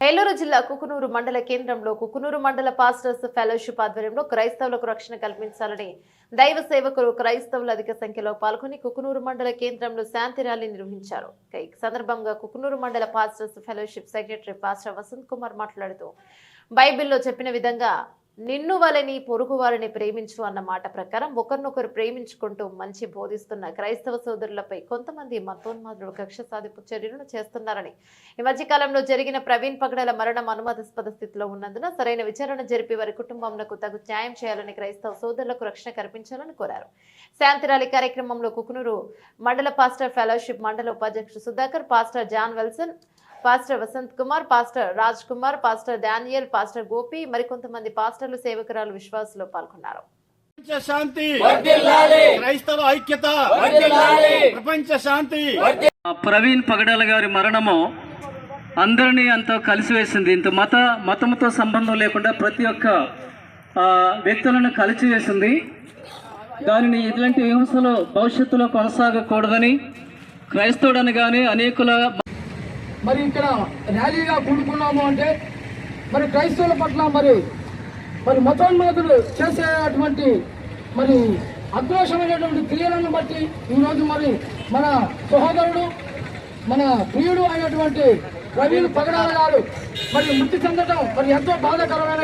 ఏలూరు జిల్లా కుకునూరు మండల కేంద్రంలో కుకునూరు మండల పాస్టర్స్ ఫెలోషిప్ ఆధ్వర్యంలో క్రైస్తవులకు రక్షణ కల్పించాలని దైవ సేవకులు క్రైస్తవులు అధిక సంఖ్యలో పాల్గొని కుకునూరు మండల కేంద్రంలో శాంతి ర్యాలీ నిర్వహించారు. ఈ సందర్భంగా కుకునూరు మండల pastors fellowship secretary pastor Vasanth Kumar మాట్లాడుతూ బైబిల్లో చెప్పిన విధంగా నిన్ను వలని పొరుగు వారిని ప్రేమించు అన్న మాట ప్రకారం ఒకరినొకరు ప్రేమించుకుంటూ మంచి బోధిస్తున్న క్రైస్తవ సోదరులపై కొంతమంది మతోన్మాదులు కక్ష సాధింపు చర్యలను చేస్తున్నారని. ఈ మధ్యకాలంలో జరిగిన ప్రవీణ్ పగడల మరణం అనుమానాస్పద స్థితిలో ఉన్నందున సరైన విచారణ జరిపి వారి కుటుంబంలో తగు న్యాయం చేయాలని క్రైస్తవ సోదరులకు రక్షణ కల్పించాలని కోరారు. శాంతి ర్యాలీ కార్యక్రమంలో కుకునూరు మండల పాస్టర్ ఫెలోషిప్ మండల ఉపాధ్యక్షుడు Sudhakar pastor John Welson pastor Vasanth Kumar pastor Raj Kumar pastor Daniel pastor Gopi మరికొంతమంది పాస్టర్లు సేవకురాలు విశ్వాసులు పాల్గొన్నారు. ప్రపంచ శాంతి వర్ధిల్లాలి. క్రైస్తవ ఐక్యత వర్ధిల్లాలి. ప్రపంచ శాంతి. ప్రవీణ్ పగడాల గారి మరణము అందరినీ అంత కలిసివేసింది. ఇంత మత మతంతో సంబంధం లేకుండా ప్రతి ఒక్క ఆ, వ్యక్తులను కలిసివేసింది. దానిని ఇట్లాంటి హింసలు భవిష్యత్తులో కొనసాగకూడదని క్రైస్తవుడని కానీ అనేకుల మరి ఇక్కడ ర్యాలీగా కూడుకున్నాము అంటే మరి క్రైస్తవుల పట్ల మరి మరి మతోన్మాదులు చేసేటువంటి మరి అక్రోషమైనటువంటి క్రియలను బట్టి ఈరోజు మరి మన సహోదరుడు మన ప్రియుడు అయినటువంటి ప్రవీణ్ పగడాల గారు మరి మృతి చెందడం మరి ఎంతో బాధాకరమైన